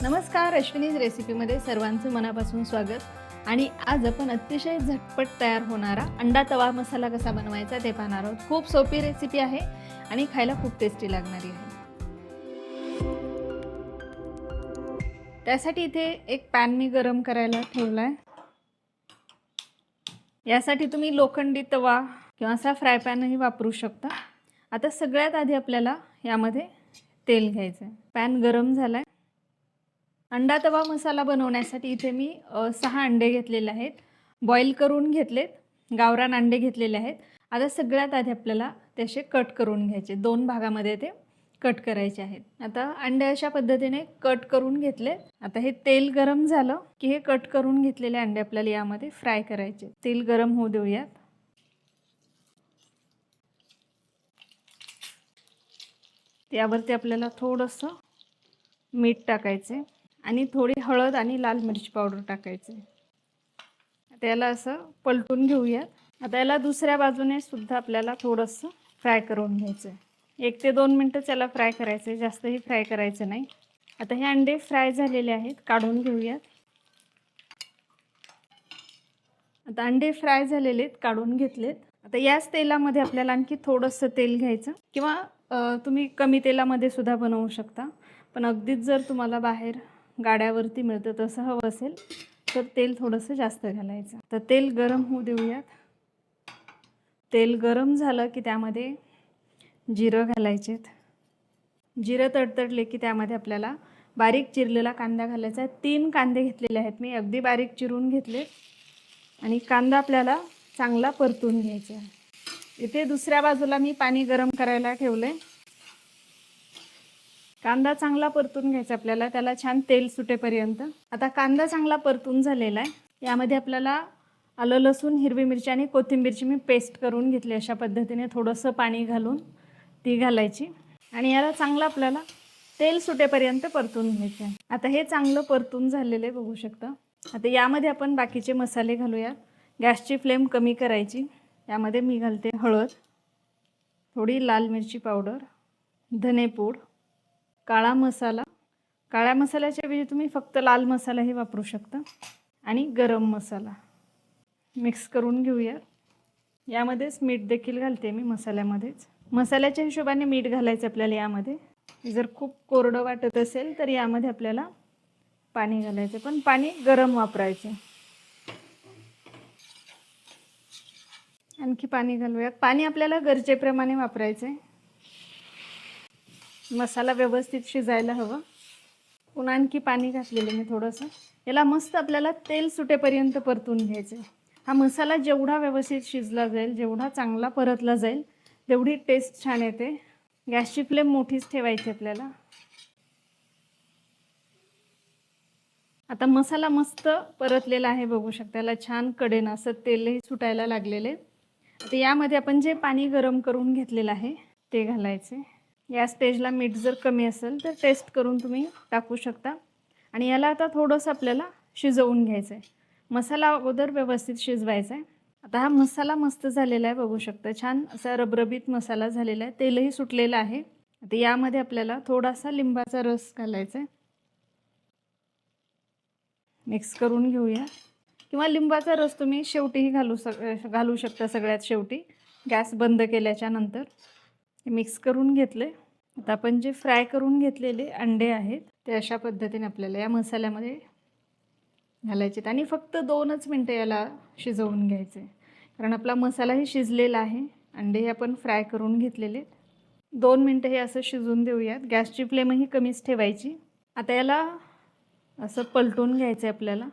नमस्कार अश्विनीज रेसिपीमध्ये सर्वांचं मनापासून स्वागत. आणि आज आपण अतिशय झटपट तयार होणारा अंडा तवा मसाला कसा बनवायचा ते पाहणार आहोत. खूप सोपी रेसिपी आहे आणि खायला खूप टेस्टी लागणारी आहे. त्यासाठी इथे एक पॅन मी गरम करायला ठेवला आहे यासाठी तुम्ही लोखंडी तवा किंवा असा फ्राय पॅनही वापरू शकता. आता सगळ्यात आधी आपल्याला यामध्ये तेल घ्यायचं आहे पॅन गरम झाला आहे अंडा तवा मसाला बनवण्यासाठी इथे मी सहा अंडे घेतलेले आहेत. बॉईल करून घेतलेत. गावरान अंडे घेतलेले आहेत. आता सगळ्यात आधी आपल्याला त्याचे कट करून घ्यायचे. दोन भागामध्ये ते कट करायचे आहेत. आता अंडे अशा पद्धतीने कट करून घेतले. आता हे तेल गरम झालं की हे कट करून घेतलेले अंडे आपल्याला यामध्ये फ्राय करायचे. तेल गरम होऊ देऊयात. त्यावरती आपल्याला थोडंसं मीठ टाकायचे आणि थोडी हळद आणि लाल मिरची पावडर टाकायचे. आता याला असं पलटून घेऊयात आता याला दुसऱ्या बाजूने सुद्धा आपल्याला थोडंसं फ्राय करून घ्यायचं आहे एक ते दोन मिनटंच याला फ्राय करायचं आहे जास्तही फ्राय करायचं नाही. आता हे अंडे फ्राय झालेले आहेत. काढून घेऊयात. आता अंडे फ्राय झालेले आहेत. काढून घेतलेत. आता याच तेलामध्ये आपल्याला आणखी थोडंसं तेल घ्यायचं. किंवा तुम्ही कमी तेलामध्ये सुद्धा बनवू शकता. पण अगदीच जर तुम्हाला बाहेर गाड्यावरती मिळतं तसं हवं असेल तर तेल थोडंसं जास्त घालायचं. तर तेल गरम होऊ देऊयात. तेल गरम झालं की त्यामध्ये जिरं घालायचेत जिरं तडतडले की त्यामध्ये आपल्याला बारीक चिरलेला कांदा घालायचा आहे. तीन कांदे घेतलेले आहेत मी अगदी बारीक चिरून घेतले. आणि कांदा आपल्याला चांगला परतून घ्यायचा आहे. इथे दुसऱ्या बाजूला मी पाणी गरम करायला ठेवलं आहे कांदा चांगला परतून घ्यायचा आपल्याला त्याला छान तेल सुटेपर्यंत. आता कांदा चांगला परतून झालेला आहे. यामध्ये आपल्याला आलं लसूण हिरवी मिरची आणि कोथिंबीरची मी पेस्ट करून घेतली अशा पद्धतीने थोडंसं पाणी घालून ती घालायची. आणि याला चांगलं आपल्याला तेल सुटेपर्यंत परतून घ्यायचे आहे. आता हे चांगलं परतून झालेले बघू शकता. आता यामध्ये आपण बाकीचे मसाले घालूया. गॅसची फ्लेम कमी करायची. यामध्ये मी घालते हळद थोडी लाल मिरची पावडर धनेपूड काळा मसाला. काळ्या मसाल्याच्या ऐवजी तुम्ही फक्त लाल मसालाही वापरू शकता आणि गरम मसाला. मिक्स करून घेऊया. यामध्येच मीठ देखील घालते मी मसाल्यामध्येच. मसाल्याच्या हिशोबाने मीठ घालायचं आपल्याला यामध्ये. जर खूप कोरडं वाटत असेल तर यामध्ये आपल्याला पाणी घालायचं. पण पाणी गरम वापरायचे. आणखी पाणी घालूयात. पाणी आपल्याला गरजेप्रमाणे वापरायचं आहे मसाला व्यवस्थित शिजायला हवं. पुन्हा आणखी पाणी घातलेलं मी थोडंसं. याला मस्त आपल्याला तेल सुटेपर्यंत परतून घ्यायचं आहे. हा मसाला जेवढा व्यवस्थित शिजला जाईल जेवढा चांगला परतला जाईल तेवढी टेस्ट छान येते. गॅसची फ्लेम मोठीच ठेवायची आपल्याला. आता मसाला मस्त परतलेला आहे बघू शकता. याला छान कडेन असं तेलही सुटायला लागलेले. आता यामध्ये आपण जे पाणी गरम करून घेतलेलं आहे ते घालायचे. या स्टेजला मीठ जर कमी असेल तर टेस्ट करून तुम्ही टाकू शकता. आणि याला आता थोडंसं आपल्याला शिजवून घ्यायचं आहे मसाला अगोदर व्यवस्थित शिजवायचा आहे आता हा मसाला मस्त झालेला आहे बघू शकता. छान असा रबरबीत मसाला झालेला आहे. तेलही सुटलेलं आहे. आता यामध्ये आपल्याला थोडासा लिंबाचा रस घालायचा आहे मिक्स करून घेऊया. किंवा लिंबाचा रस तुम्ही शेवटीही घालू सक घालू शकता सगळ्यात शेवटी. गॅस बंद केल्याच्यानंतर. हे मिक्स करून घेतले. आता आपण जे फ्राय करून घेतलेले अंडे आहेत ते अशा पद्धतीने आपल्याला या मसाल्यामध्ये घालायचे आणि फक्त दोनच मिनटं याला शिजवून घ्यायचे. कारण आपला मसालाही शिजलेला आहे. अंडे हे आपण फ्राय करून घेतलेले दोन मिनटं हे असं शिजवून देऊयात. गॅसची फ्लेमही कमीच ठेवायची. आता याला असं पलटून घ्यायचं आहे आपल्याला.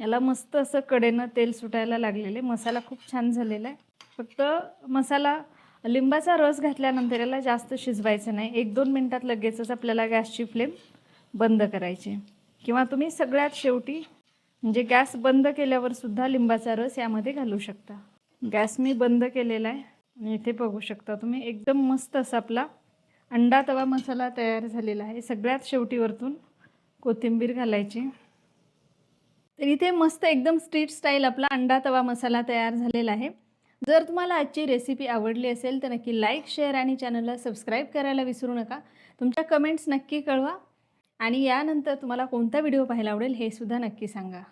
याला मस्त असं कडेनं तेल सुटायला लागलेले मसाला खूप छान झालेला आहे. फक्त मसाला लिंबाचा रस घातल्यानंतर याला जास्त शिजवायचं नाही. एक दोन मिनटात लगेचच आपल्याला गॅसची फ्लेम बंद करायची. किंवा तुम्ही सगळ्यात शेवटी म्हणजे गॅस बंद केल्यावर सुद्धा लिंबाचा रस यामध्ये घालू शकता. गॅस मी बंद केलेला आहे. आणि इथे बघू शकता तुम्ही एकदम मस्त असा आपला अंडा तवा मसाला तयार झालेला आहे. सगळ्यात शेवटी वरतून कोथिंबीर घालायची. तर इथे मस्त एकदम स्ट्रीट स्टाईल आपला अंडा तवा मसाला तयार झालेला आहे. जर तुम्हाला आजची रेसिपी आवडली असेल तर नक्की लाईक शेअर आणि चॅनलला सबस्क्राईब करायला विसरू नका. तुमच्या कमेंट्स नक्की कळवा. आणि यानंतर तुम्हाला कोणता व्हिडिओ पाहायला आवडेल हे सुद्धा नक्की सांगा.